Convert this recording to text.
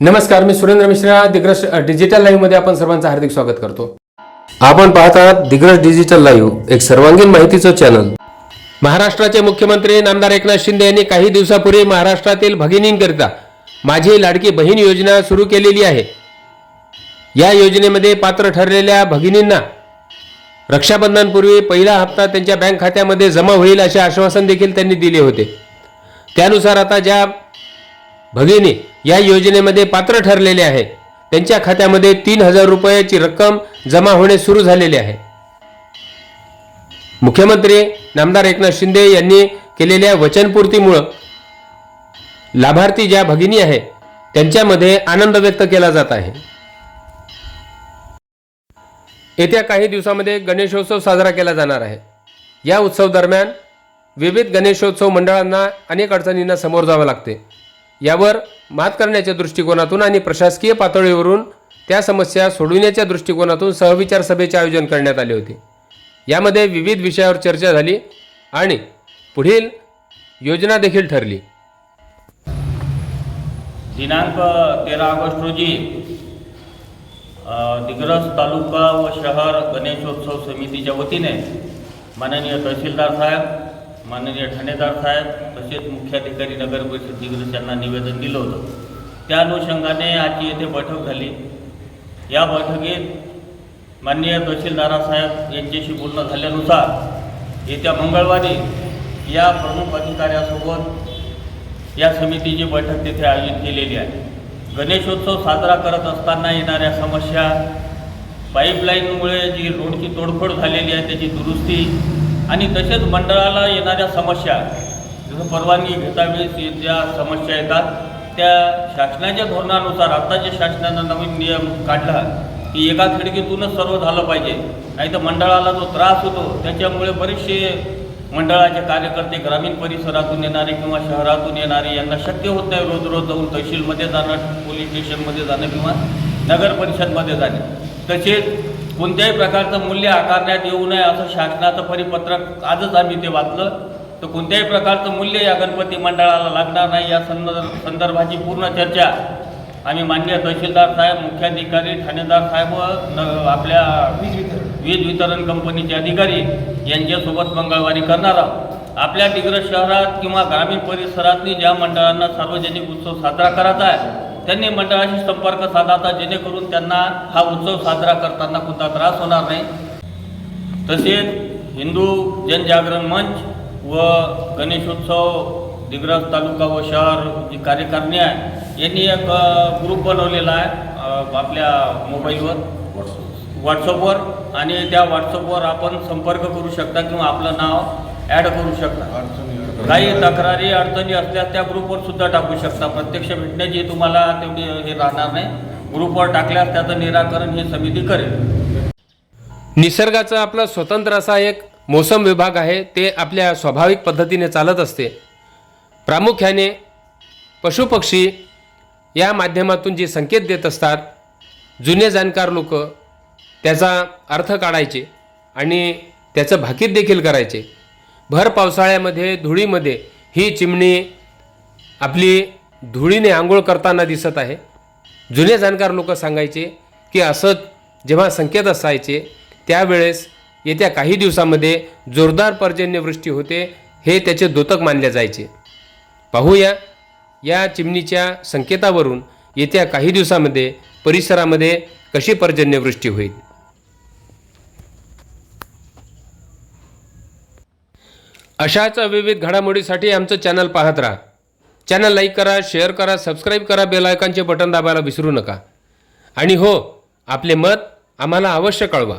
नमस्कार मी सुरेंद्र मिश्रा. दिग्रस डिजिटल लाईव्हमध्ये आपण सर्वांचं हार्दिक स्वागत करतो. आपण पाहत आहात दिग्रस डिजिटल लाईव्ह एक सर्वांगीण माहितीचं चॅनल. महाराष्ट्राचे मुख्यमंत्री नामदार एकनाथ शिंदे यांनी काही दिवसापूर्वी महाराष्ट्रातील भगिनींकरिता माझी लाडकी बहीण योजना सुरू केलेली आहे. या योजनेमध्ये पात्र ठरलेल्या भगिनींना रक्षाबंधनपूर्वी पहिला हप्ता त्यांच्या बँक खात्यामध्ये जमा होईल असे आश्वासन देखील त्यांनी दिले होते. त्यानुसार आता ज्या भगिनी या योजनेमध्ये पात्र ठरलेले आहे. त्यांच्या खात्यामध्ये तीन हजार रुपयाची रक्कम जमा होणे सुरू झालेले आहे. मुख्यमंत्री नामदार एकनाथ शिंदे यांनी केलेल्या वचनपूर्तीमुळं लाभार्थी ज्या भगिनी आहे त्यांच्यामध्ये आनंद व्यक्त केला जात आहे. येत्या काही दिवसामध्ये गणेशोत्सव साजरा केला जाणार आहे. या उत्सव दरम्यान विविध गणेशोत्सव मंडळांना अनेक अडचणींना समोर जावं लागते. यावर मात करण्याच्या दृष्टिकोनातून आणि प्रशासकीय पातळीवरून त्या समस्या सोडविण्याच्या दृष्टिकोनातून सहविचार सभेचे आयोजन करण्यात आले होते. यामध्ये विविध विषयावर चर्चा झाली आणि पुढील योजना देखील ठरली. दिनांक तेरा ऑगस्ट रोजी दिग्रस तालुका व शहर गणेशोत्सव समितीच्या वतीने माननीय तहसीलदार साहेब माननीय ठाणेदार साहेब तसेच मुख्याधिकारी नगर परिषद दिग्रस यांना निवेदन दिलं होतं. त्या अनुषंगाने आजची येथे बैठक झाली. या बैठकीत माननीय तहसीलदारा साहेब यांच्याशी बोलणं झाल्यानुसार येत्या मंगळवारी या प्रमुख अधिकाऱ्यासोबत या समितीची बैठक तिथे आयोजित केलेली आहे. गणेशोत्सव साजरा करत असताना येणाऱ्या समस्या पाईपलाईनमुळे जी रोडची तोडफोड झालेली आहे त्याची दुरुस्ती आणि तसेच मंडळाला येणाऱ्या समस्या जसं परवानगी घेतावेळेस ज्या समस्या येतात त्या शासनाच्या धोरणानुसार आता जे शासनानं नवीन नियम काढला की एका खिडकीतूनच सर्व झालं पाहिजे नाही तर मंडळाला जो त्रास होतो त्याच्यामुळे बरेचसे मंडळाचे कार्यकर्ते ग्रामीण परिसरातून येणारे किंवा शहरातून येणारे यांना शक्य होत नाही रोज रोज जाऊन तहसीलमध्ये जाणं पोलीस स्टेशनमध्ये जाणं किंवा नगर परिषदमध्ये जाणे. तसेच कोणत्याही प्रकारचं मूल्य आकारण्यात येऊ नये असं शासनाचं परिपत्रक आजच आम्ही ते वाचलं. तर कोणत्याही प्रकारचं मूल्य या गणपती मंडळाला लागणार नाही या संदर्भ संदर्भाची पूर्ण चर्चा आम्ही माननीय तहसीलदार साहेब मुख्याधिकारी ठाणेदार साहेब व न आपल्या वीज वितरण. वीज वितरण कंपनीचे अधिकारी यांच्यासोबत मंगळवारी करणार आहोत. आपल्या दिग्रस शहरात किंवा ग्रामीण परिसरातली ज्या मंडळांना सार्वजनिक उत्सव साजरा करायचा आहे त्यांनी मंडळाशी संपर्क साधावा जेणेकरून त्यांना हा उत्सव साजरा करताना कोणता त्रास होणार नाही. तसेच हिंदू जनजागरण मंच व गणेशोत्सव दिग्रस तालुका व शहर जी कार्यकारिणी आहे यांनी एक ग्रुप बनवलेला आहे आपल्या मोबाईलवर व्हॉट्सअपवर आणि त्या व्हॉट्सअपवर आपण संपर्क करू शकता किंवा आपलं नाव ॲड करू शकता. काही तक्रारी अडचणी असल्यास त्या ग्रुपवर सुद्धा टाकू शकता. प्रत्यक्ष भेटण्याची तुम्हाला तेवढी हे राहणार नाही. ग्रुपवर टाकल्यास त्याचं निराकरण ही समिती करेल. निसर्गाचा आपला स्वतंत्र असा एक मोसम विभाग आहे ते आपल्या स्वाभाविक पद्धतीने चालत असते. प्रामुख्याने पशुपक्षी या माध्यमातून जे संकेत देत असतात जुने जाणकार लोक त्याचा अर्थ काढायचे आणि त्याचं भाकीत देखील करायचे. भर पावसाळ्यामध्ये धुळीमध्ये ही चिमणी आपली धुळीने आंघोळ करताना दिसत आहे. जुने जाणकार लोक सांगायचे की असं जेव्हा संकेत असायचे त्यावेळेस येत्या काही दिवसामध्ये जोरदार पर्जन्यवृष्टी होते हे त्याचे दोतक मानले जायचे. पाहूया या चिमणीच्या संकेतावरून येत्या काही दिवसामध्ये परिसरामध्ये कशी पर्जन्यवृष्टी होईल. अशाच विविध घडामोडीसाठी आमचं चॅनल पाहत राहा. चॅनल लाईक करा शेअर करा सबस्क्राईब करा बेल आयकॉनचे बटन दाबायला विसरू नका. आणि हो आपले मत आम्हाला अवश्य कळवा.